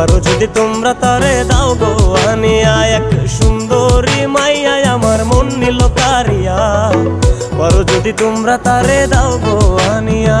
পারো যদি তোমরা তারে দাও গো, আনিয়া এক সুন্দরী মাইয়া আমার মন নিল কারিয়া পারো যদি তোমরা তারে দাও গো, আনিয়া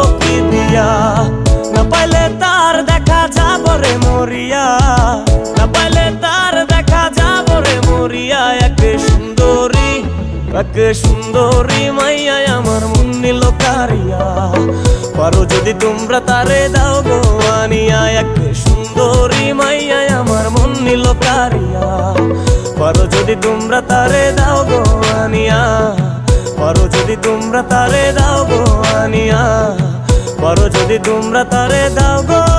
দেখা মরিয়া। না তার দেখা যাব রে মরিয়া। এক সুন্দরী এক সুন্দরী মাইয়া আমার মন নিল কারিয়া। পারো যদি তোমরা তারে দাও গো আনিয়া। এক সুন্দরী মাইয়া আমার মন নিল কারিয়া। পারো যদি তোমরা তারে দাও গো আনিয়া। পারো যদি তোমরা তারে দাও গো আনিয়া। পারো যদি তোমরা তারে দাও গো